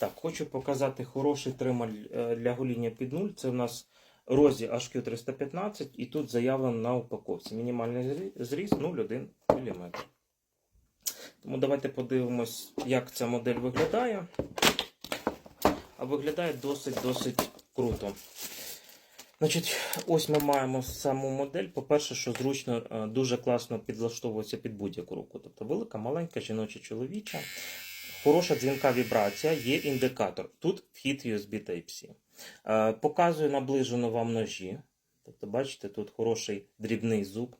Так, хочу показати хороший трималь е, для гоління під нуль. Це у нас Розі HQ315 і тут заявлено на упаковці. Мінімальний зрі- зріз 0,1 мм. Тому давайте подивимось, як ця модель виглядає. А виглядає досить-досить круто. Значить, ось ми маємо саму модель. По-перше, що зручно, е, дуже класно підлаштовується під будь-яку руку. Тобто велика, маленька, жіноча, чоловіча. Хороша дзвінка вібрація, є індикатор. Тут вхід USB Type-C. Е, Показую наближено вам ножі. Тобто, бачите, тут хороший дрібний зуб.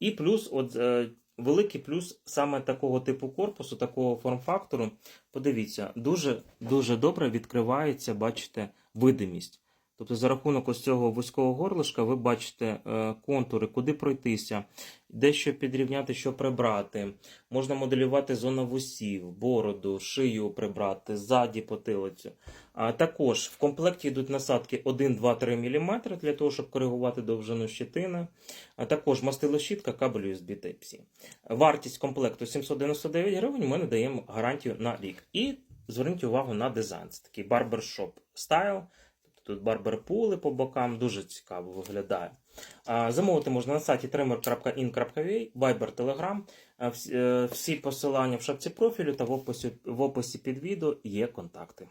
І плюс, от, е, великий плюс саме такого типу корпусу, такого форм-фактору. Подивіться, дуже, дуже добре відкривається, бачите, видимість. Тобто за рахунок ось цього вузького горлишка ви бачите е, контури, куди пройтися, де що підрівняти, що прибрати. Можна моделювати зону вусів, бороду, шию прибрати, ззаді потилицю. А також в комплекті йдуть насадки 1, 2, 3 мм для того, щоб коригувати довжину щитини. А також мастилощітка, кабель USB Type-C. Вартість комплекту 799 гривень. Ми надаємо гарантію на рік. І зверніть увагу на дизайн. Це такий барбершоп стайл. Тут барберпули по бокам, дуже цікаво виглядає. Замовити можна на сайті trimmer.in.ua, Viber, Telegram. Всі- е, Всі посилання в шапці профілю та в описі під відео є контакти.